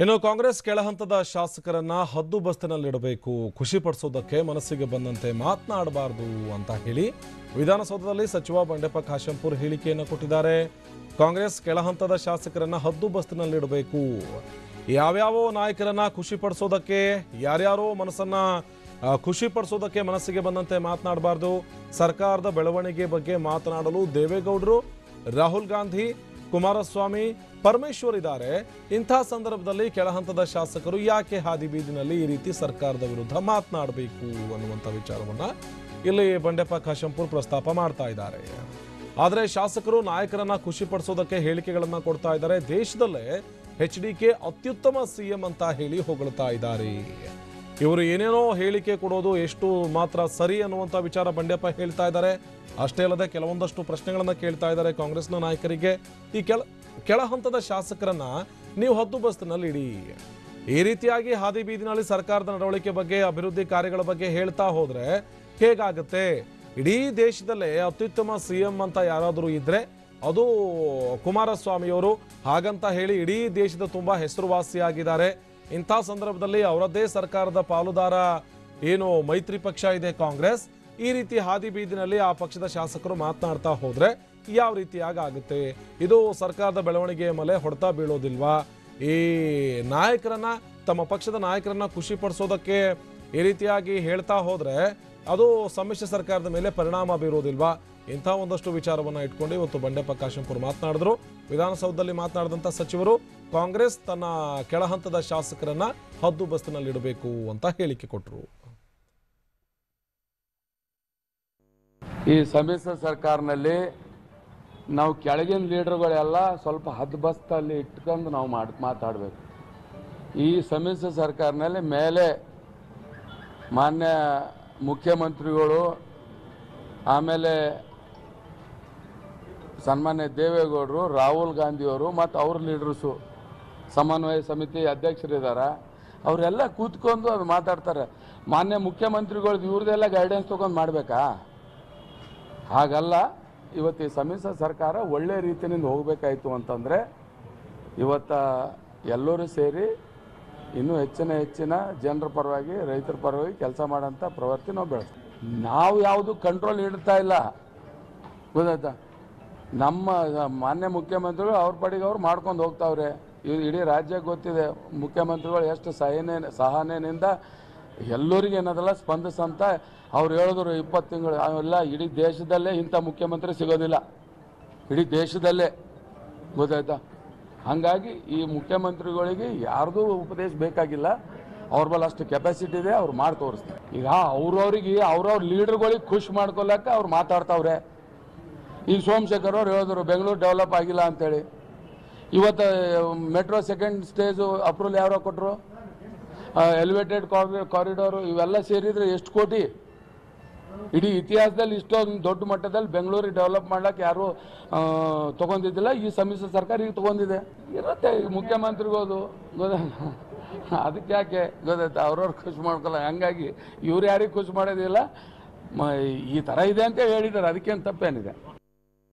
ಇನ್ನು ಕಾಂಗ್ರೆಸ್ ಕೆಳಹಂತದ ಶಾಸಕರನ್ನ ಹದ್ದು ಬಸ್ತಿನಲ್ಲಿಡಬೇಕು ಖುಷಿ ಪಡಿಸೋದಕ್ಕೆ ಮನಸ್ಸಿಗೆ ಬಂದಂತೆ ಮಾತನಾಡಬಾರದು ಅಂತ ಹೇಳಿ ವಿಧಾನಸೌಧದಲ್ಲಿ ಸಚಿವ ಬಂಡೆಪ್ಪ ಕಾಶಂಪುರ್ ಹೇಳಿಕೆಯನ್ನು ಕೊಟ್ಟಿದ್ದಾರೆ. ಕಾಂಗ್ರೆಸ್ ಕೆಳಹಂತದ ಶಾಸಕರನ್ನ ಹದ್ದು ಬಸ್ತಿನಲ್ಲಿಡಬೇಕು. ಯಾವ್ಯಾವ ನಾಯಕರನ್ನ ಖುಷಿ ಪಡಿಸೋದಕ್ಕೆ ಯಾರ್ಯಾರೋ ಮನಸ್ಸನ್ನ ಆ, ಖುಷಿ ಪಡಿಸೋದಕ್ಕೆ ಮನಸ್ಸಿಗೆ ಬಂದಂತೆ ಮಾತನಾಡಬಾರದು. ಸರ್ಕಾರದ ಬೆಳವಣಿಗೆ ಬಗ್ಗೆ ಮಾತನಾಡಲು ದೇವೇಗೌಡರು ರಾಹುಲ್ ಗಾಂಧಿ ಕುಮಾರಸ್ವಾಮಿ ಪರಮೇಶ್ವರ್ ಇದ್ದಾರೆ. ಇಂಥ ಸಂದರ್ಭದಲ್ಲಿ ಕೆಳಹಂತದ ಶಾಸಕರು ಯಾಕೆ ಹಾದಿ ಬೀದಿನಲ್ಲಿ ಈ ರೀತಿ ಸರ್ಕಾರದ ವಿರುದ್ಧ ಮಾತನಾಡಬೇಕು ಅನ್ನುವಂಥ ವಿಚಾರವನ್ನ ಇಲ್ಲಿ ಬಂಡೆಪ್ಪ ಕಾಶಂಪುರ್ ಪ್ರಸ್ತಾಪ ಮಾಡ್ತಾ ಇದ್ದಾರೆ. ಆದರೆ ಶಾಸಕರು ನಾಯಕರನ್ನ ಖುಷಿ ಪಡಿಸೋದಕ್ಕೆ ಹೇಳಿಕೆಗಳನ್ನ ಕೊಡ್ತಾ ಇದ್ದಾರೆ. ದೇಶದಲ್ಲೇ ಎಚ್ ಡಿ ಕೆ ಅತ್ಯುತ್ತಮ ಸಿಎಂ ಅಂತ ಹೇಳಿ ಹೊಗಳ್ತಾ ಇದ್ದಾರೆ. ಇವರು ಏನೇನೋ ಹೇಳಿಕೆ ಕೊಡೋದು ಎಷ್ಟು ಮಾತ್ರ ಸರಿ ಅನ್ನುವಂಥ ವಿಚಾರ ಬಂಡೆಪ್ಪ ಹೇಳ್ತಾ ಇದ್ದಾರೆ. ಅಷ್ಟೇ ಅಲ್ಲದೆ ಕೆಲವೊಂದಷ್ಟು ಪ್ರಶ್ನೆಗಳನ್ನು ಕೇಳ್ತಾ ಇದ್ದಾರೆ ಕಾಂಗ್ರೆಸ್ನ ನಾಯಕರಿಗೆ. ಈ ಕೆಳ ಕೆಳ ಹಂತದ ಶಾಸಕರನ್ನ ನೀವು ಹದ್ದು ಬಸ್ತಿನಲ್ಲಿ ಇಡಿ. ಈ ರೀತಿಯಾಗಿ ಹಾದಿ ಬೀದಿನಲ್ಲಿ ಸರ್ಕಾರದ ನಡವಳಿಕೆ ಬಗ್ಗೆ, ಅಭಿವೃದ್ಧಿ ಕಾರ್ಯಗಳ ಬಗ್ಗೆ ಹೇಳ್ತಾ ಹೋದ್ರೆ ಹೇಗಾಗುತ್ತೆ? ಇಡೀ ದೇಶದಲ್ಲೇ ಅತ್ಯುತ್ತಮ ಸಿಎಂ ಅಂತ ಯಾರಾದರೂ ಇದ್ರೆ ಅದು ಕುಮಾರಸ್ವಾಮಿಯವರು ಹಾಗಂತ ಹೇಳಿ ಇಡೀ ದೇಶದ ತುಂಬಾ ಹೆಸರುವಾಸಿಯಾಗಿದ್ದಾರೆ. ಇಂಥ ಸಂದರ್ಭದಲ್ಲಿ ಅವರದ್ದೇ ಸರ್ಕಾರದ ಪಾಲುದಾರ ಏನು ಮೈತ್ರಿ ಪಕ್ಷ ಇದೆ ಕಾಂಗ್ರೆಸ್, ಈ ರೀತಿ ಹಾದಿ ಬೀದಿನಲ್ಲಿ ಆ ಪಕ್ಷದ ಶಾಸಕರು ಮಾತನಾಡ್ತಾ ಹೋದ್ರೆ ಯಾವ ರೀತಿಯಾಗಿ ಆಗುತ್ತೆ? ಇದು ಸರ್ಕಾರದ ಬೆಳವಣಿಗೆಯ ಮೇಲೆ ಹೊಡೆತ ಬೀಳೋದಿಲ್ವಾ? ಈ ನಾಯಕರನ್ನ, ತಮ್ಮ ಪಕ್ಷದ ನಾಯಕರನ್ನ ಖುಷಿ ಪಡಿಸೋದಕ್ಕೆ ಈ ರೀತಿಯಾಗಿ ಹೇಳ್ತಾ ಹೋದ್ರೆ ಅದು ಸಮ್ಮಿಶ್ರ ಸರ್ಕಾರದ ಮೇಲೆ ಪರಿಣಾಮ ಬೀರೋದಿಲ್ವಾ ಇಂಥ ಒಂದಷ್ಟು ವಿಚಾರವನ್ನ ಇಟ್ಕೊಂಡು ಇವತ್ತು ಬಂಡೆಪ್ಪ ಕಾಶಂಪುರ್ ಮಾತನಾಡಿದ್ರು. ವಿಧಾನಸೌಧದಲ್ಲಿ ಮಾತನಾಡಿದಂಥ ಸಚಿವರು, ಕಾಂಗ್ರೆಸ್ ತನ್ನ ಕೆಳಹಂತದ ಶಾಸಕರನ್ನ ಹದ್ದು ಬಸ್ತಿನಲ್ಲಿಡಬೇಕು ಅಂತ ಹೇಳಿಕೆ ಕೊಟ್ಟರು ಈ ಸಮ್ಮಿಶ್ರ ಸರ್ಕಾರನಲ್ಲಿ ನಾವು ಕೆಳಗಿನ ಲೀಡರ್ಗಳೆಲ್ಲ ಸ್ವಲ್ಪ ಹದ್ದು ಬಸ್ತಲ್ಲಿ ಇಟ್ಕೊಂಡು ನಾವು ಮಾಡಿ, ಮಾತಾಡಬೇಕು. ಈ ಸಮ್ಮಿಶ್ರ ಸರ್ಕಾರನಲ್ಲಿ ಮೇಲೆ ಮಾನ್ಯ ಮುಖ್ಯಮಂತ್ರಿಗಳು, ಆಮೇಲೆ ಸನ್ಮಾನ್ಯ ದೇವೇಗೌಡರು, ರಾಹುಲ್ ಗಾಂಧಿಯವರು ಮತ್ತು ಅವ್ರ ಲೀಡರ್ಸು, ಸಮನ್ವಯ ಸಮಿತಿ ಅಧ್ಯಕ್ಷರಿದ್ದಾರೆ ಅವರೆಲ್ಲ ಕೂತ್ಕೊಂಡು ಅದು ಮಾತಾಡ್ತಾರೆ. ಮಾನ್ಯ ಮುಖ್ಯಮಂತ್ರಿಗಳ್ದು ಇವ್ರದ್ದೆಲ್ಲ ಗೈಡೆನ್ಸ್ ತೊಗೊಂಡು ಮಾಡಬೇಕಾ? ಹಾಗಲ್ಲ, ಇವತ್ತು ಈ ಸಮ್ಮಿಶ್ರ ಸರ್ಕಾರ ಒಳ್ಳೆ ರೀತಿಯಿಂದ ಹೋಗಬೇಕಾಯ್ತು ಅಂತಂದರೆ, ಇವತ್ತ ಎಲ್ಲರೂ ಸೇರಿ ಇನ್ನೂ ಹೆಚ್ಚಿನ ಹೆಚ್ಚಿನ ಜನರ ಪರವಾಗಿ, ರೈತರ ಪರವಾಗಿ ಕೆಲಸ ಮಾಡೋಂಥ ಪ್ರವೃತ್ತಿ ನಾವು ಬೆಳೆಸ್ತೀವಿ. ನಾವು ಯಾವುದು ಕಂಟ್ರೋಲ್ ಇಡ್ತಾ ಇಲ್ಲ. ಗೊತ್ತಾಯ್ತಾ? ನಮ್ಮ, ಮಾನ್ಯ ಮುಖ್ಯಮಂತ್ರಿಗಳು ಅವ್ರ ಪಾಡಿಗೆ ಅವ್ರು ಮಾಡ್ಕೊಂಡು ಹೋಗ್ತಾವ್ರೆ. ಇಡೀ ರಾಜ್ಯಕ್ಕೆ ಗೊತ್ತಿದೆ. ಮುಖ್ಯಮಂತ್ರಿಗಳು ಎಷ್ಟು ಸಹನೆ, ಸಹನೆಯಿಂದ ಎಲ್ಲರಿಗೆ ಏನದಲ್ಲ, ಸ್ಪಂದಿಸಂತ ಅವ್ರು ಹೇಳಿದ್ರು ಇಪ್ಪತ್ತು ತಿಂಗಳು, ಅವೆಲ್ಲ ಇಡೀ ದೇಶದಲ್ಲೇ ಇಂಥ ಮುಖ್ಯಮಂತ್ರಿ ಸಿಗೋದಿಲ್ಲ. ಇಡೀ ದೇಶದಲ್ಲೇ. ಗೊತ್ತಾಯ್ತಾ? ಹಾಗಾಗಿ ಈ ಮುಖ್ಯಮಂತ್ರಿಗಳಿಗೆ ಯಾರ್ದು ಉಪದೇಶ ಬೇಕಾಗಿಲ್ಲ. ಅವ್ರ ಬಲ್ ಅಷ್ಟು ಕೆಪಾಸಿಟಿ ಇದೆ, ಅವ್ರು ಮಾಡಿ ತೋರಿಸ್ತಾರೆ. ಈಗ ಅವ್ರವ್ರಿಗೆ, ಅವ್ರವ್ರ ಲೀಡರ್ಗಳಿಗೆ ಖುಷಿ ಮಾಡ್ಕೊಳ್ಳಕ್ಕ ಅವ್ರು ಮಾತಾಡ್ತಾವ್ರೆ. ಈಗ ಸೋಮಶೇಖರ್ ಅವ್ರು ಹೇಳಿದ್ರು, ಬೆಂಗಳೂರು ಡೆವಲಪ್ ಆಗಿಲ್ಲ ಅಂತೇಳಿ. ಇವತ್ತು ಮೆಟ್ರೋ ಸೆಕೆಂಡ್ ಸ್ಟೇಜು ಅಪ್ರೂವಲ್ ಯಾರೋ ಕೊಟ್ಟರು ಎಲಿವೇಟೆಡ್ ಕಾರಿಡಾರು ಇವೆಲ್ಲ ಸೇರಿದರೆ ಎಷ್ಟು ಕೋಟಿ? ಇಡೀ ಇತಿಹಾಸದಲ್ಲಿ ಇಷ್ಟೊಂದು ದೊಡ್ಡ ಮಟ್ಟದಲ್ಲಿ ಬೆಂಗಳೂರಿಗೆ ಡೆವಲಪ್ ಮಾಡ್ಲಿಕ್ಕೆ ಯಾರು ತಗೊಂಡಿದ್ದಿಲ್ಲ. ಈ ಸಮ್ಮಿಶ್ರ ಸರ್ಕಾರ ಈಗ ತಗೊಂಡಿದೆ. ಇರುತ್ತೆ, ಈ ಮುಖ್ಯಮಂತ್ರಿಗೋದು ಅದಕ್ಕೆ ಯಾಕೆ ಗೊತ್ತಾಯ್ತು? ಅವ್ರವ್ರು ಖುಷಿ ಮಾಡ್ಕೊಲ್ಲ. ಹಂಗಾಗಿ ಇವ್ರು ಯಾರಿಗೆ ಖುಷಿ ಮಾಡೋದಿಲ್ಲ. ಈ ಥರ ಇದೆ ಅಂತ ಹೇಳಿದ್ದಾರೆ. ಅದಕ್ಕೇನು ತಪ್ಪೇನಿದೆ?